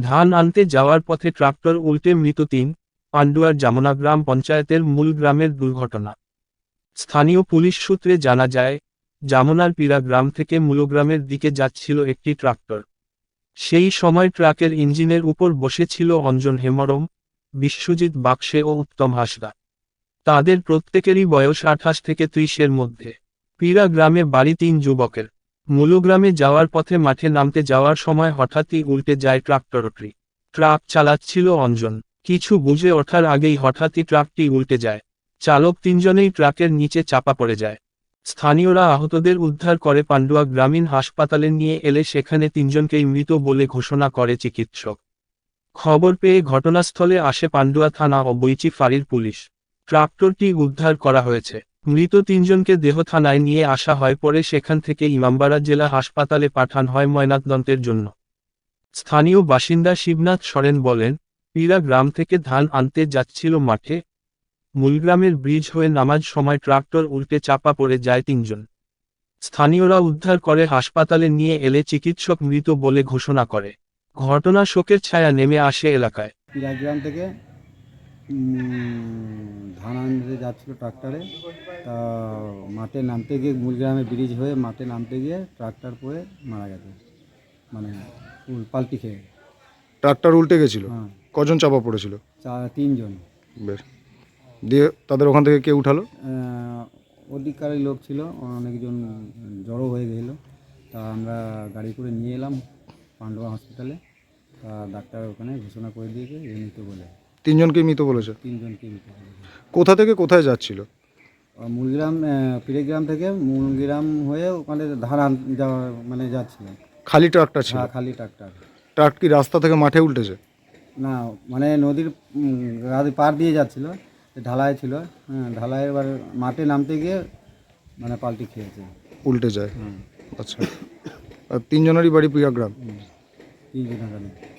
ধান আনতে যাওয়ার পথে ট্রাক্টর উল্টে মৃত তিন, পান্ডুয়ার জামনা গ্রাম পঞ্চায়েতের মূল গ্রামের দুর্ঘটনা। স্থানীয় পুলিশ সূত্রে জানা যায় জামনার পিরা গ্রাম থেকে মূলগ্রামের দিকে যাচ্ছিল একটি ট্রাক্টর। সেই সময় ট্রাকের ইঞ্জিনের উপর বসেছিল অঞ্জন হেমরম, বিশ্বজিৎ বাক্সে ও উত্তম হাসদা। তাদের প্রত্যেকেরই বয়স আঠাশ থেকে ত্রিশের মধ্যে। পিরা গ্রামে বাড়ি তিন যুবকের। মূলগ্রামে যাওয়ার পথে মাঠে নামতে যাওয়ার সময় হঠাৎই উল্টে যায় ট্রাক্টরটি। ট্রাক চালাচ্ছিল অঞ্জন। কিছু বুঝে ওঠার আগেই হঠাৎই ট্রাকটি উল্টে যায়। চালক তিনজনেই ট্রাকের নিচে চাপা পড়ে যায়। স্থানীয়রা আহতদের উদ্ধার করে পান্ডুয়া গ্রামীণ হাসপাতালে নিয়ে এলে সেখানে তিনজনকেই মৃত বলে ঘোষণা করে চিকিৎসক। খবর পেয়ে ঘটনাস্থলে আসে পান্ডুয়া থানা ও বইচি ফাঁড়ির পুলিশ। ট্রাক্টরটি উদ্ধার করা হয়েছে। মৃত তিনজনকে দেহ থানায় নিয়ে আসা হয় পরে সেখান থেকে ইমামবাড়া জেলা হাসপাতালে পাঠান হয় ময়নাতদন্তের জন্য। স্থানীয় বাসিন্দা শিবনাথ সরেন বলেন পীরা গ্রাম থেকে ধান আনতে যাচ্ছিল মাঠে। মূলগ্রামের ব্রিজ হয়ে নামাজ সময় ট্রাক্টর উল্টে চাপা পড়ে যায় তিনজন। স্থানীয়রা উদ্ধার করে হাসপাতালে নিয়ে এলে চিকিৎসক মৃত বলে ঘোষণা করে। ঘটনা শোকের ছায়া নেমে আসে এলাকায়। পিরাগ্রাম থেকে উম, ধান আনতে যাচ্ছিল ট্রাক্টরে। তা মাঠে নামতে গিয়ে মূলগ্রামে ব্রিজ হয়ে মাঠে নামতে গিয়ে ট্রাক্টর পরে মারা গেছে। মানে পাল্টি খেয়ে। ট্রাক্টর উল্টে গেছিল? হ্যাঁ। কজন চাপা পড়েছিল? চা তিনজন। বেশ। দিয়ে তাদের ওখান থেকে কে উঠালো? আহ, অধিকারী লোক ছিল অনেকজন জড়ো হয়ে গেল। তা আমরা গাড়ি করে নিয়ে এলাম পান্ডবা হসপিটালে। তা ডাক্তার ওখানে ঘোষণা করে দিয়েছে এ মৃত বলে। তিনজনকে মৃত বলেছে? তিনজনকে মৃত বলেছে। কোথা থেকে কোথায় যাচ্ছিল? আর মূলগ্রাম পিড়েগ্রাম থেকে মূলগ্রাম হয়ে ওখানে ধান আন- যাওয়া মানে যাচ্ছিল। খালি ট্রাক্টর ছিল? হ্যাঁ খালি ট্রাক্টর ট্রাক কি রাস্তা থেকে মাঠে উল্টেছে? না মানে নদীর উম, পার দিয়ে যাচ্ছিল ঢালাই ছিল। হ্যাঁ ঢালাই এবার মাঠে নামতে গিয়ে মানে পাল্টি খেয়েছে। উল্টে যায়। হুম। আচ্ছা। আর তিনজনেরই বাড়ি পিয়াগ্রাম? তিনজনের গাড়ি